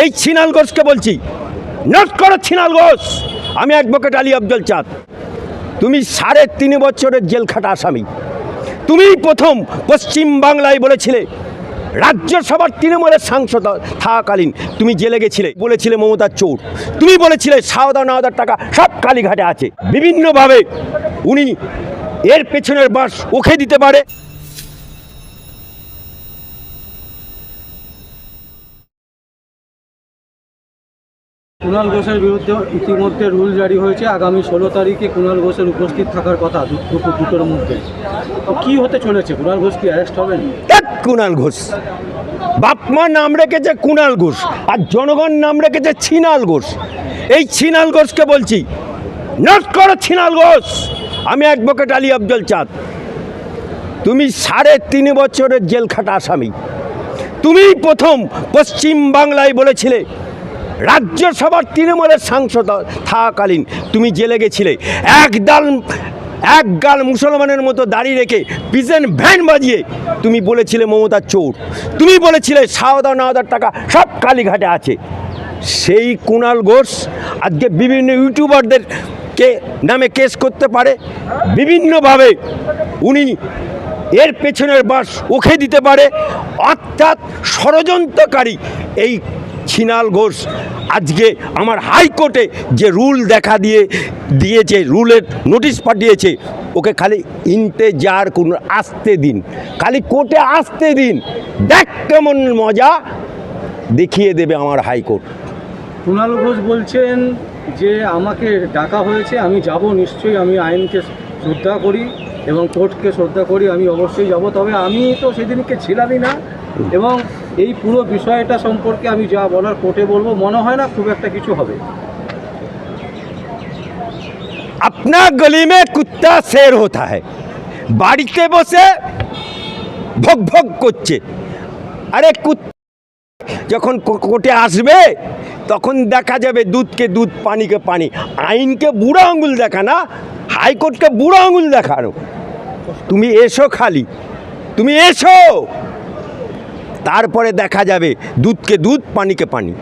এই ছিনাল ঘোষকে বলছি নট করো ছিনাল ঘোষ। আমি অ্যাডভোকেট আলী আফজল চাঁদ। তুমি সাড়ে তিন বছরের জেল খাটা আসামি। তুমি প্রথম পশ্চিম বাংলায় বলেছিলে, রাজ্যসভার তৃণমূলের সাংসদ থাকাকালীন তুমি জেলে গেছিলে, বলেছিলে মমতার চোর। তুমি বলেছিলে সাওদা নাওদার টাকা সব কালীঘাটে আছে। বিভিন্নভাবে উনি এর পেছনের বাস ওখে দিতে পারে। কুণাল ঘোষের বিরুদ্ধে ইতিমধ্যে রুল জারি হয়েছে। আগামী ষোলো তারিখে কুণাল ঘোষের উপস্থিত থাকার কথা দুটোর মধ্যে। তো কী হতে চলেছে? কুণাল ঘোষ কি অ্যারেস্ট হবেন? কুণাল ঘোষ। বাপমা নাম রেখেছে কুণাল ঘোষ আর জনগণ নাম রেখেছে ছিনাল ঘোষ। এই ছিনাল ঘোষকে বলছি নট করো ছিনাল ঘোষ। আমি অ্যাডভোকেট আলী আফজল চাঁদ। তুমি সাড়ে তিন বছরের জেল খাটা আসামি। তুমি প্রথম পশ্চিম বাংলায় বলেছিলে রাজ্যসভার তৃণমূলের সাংসদ থাকাকালীন তুমি জেলে গেছিলে। এক ডাল এক গাল মুসলমানের মতো দাঁড়িয়ে রেখে পিজেন ভ্যান বাজিয়ে তুমি বলেছিলে মমতার চোর। তুমি বলেছিলে সাওদা নাওদার টাকা সব কালীঘাটে আছে। সেই কুণাল ঘোষ আজকে বিভিন্ন ইউটিউবারদের কে নামে কেস করতে পারে। বিভিন্নভাবে উনি এর পেছনের বাস ওকে দিতে পারে। অর্থাৎ ষড়যন্ত্রকারী এই ছিনাল ঘোষ আজকে আমার হাইকোর্টে যে রুল দেখা দিয়ে, দিয়েছে, রুলের নোটিশ পাঠিয়েছে, ওকে খালি ইন্তেজার কোন আসতে দিন। খালি কোর্টে আসতে দিন। দেখ কেমন মজা দেখিয়ে দেবে আমার হাইকোর্ট। কুণাল ঘোষ বলছেন যে আমাকে ডাকা হয়েছে, আমি যাব নিশ্চয়ই, আমি আইনকে শ্রদ্ধা করি এবং কোর্টকে শ্রদ্ধা করি, আমি অবশ্যই যাব। তবে আমি তো সেদিনকে ছিলামই না এবং এই পুরো বিষয়টা সম্পর্কে আমি যা বলার কোর্টে বলব, মনে হয় না খুব একটা কিছু হবে। আপনার গলি মে কুত্তা শের হতা হ্যাঁ বাড়িতে বসে ভোগ ভোগ করছে আরে কুত্তা যখন কোর্টে আসবে তখন দেখা যাবে দুধকে দুধ পানিকে পানি আইনকে বুড়ো আঙুল দেখা না হাইকোর্টকে বুড়ো আঙুল দেখানো তুমি এসো খালি তুমি এসো তারপরে দেখা যাবে দুধকে দুধ পানিকে পানি।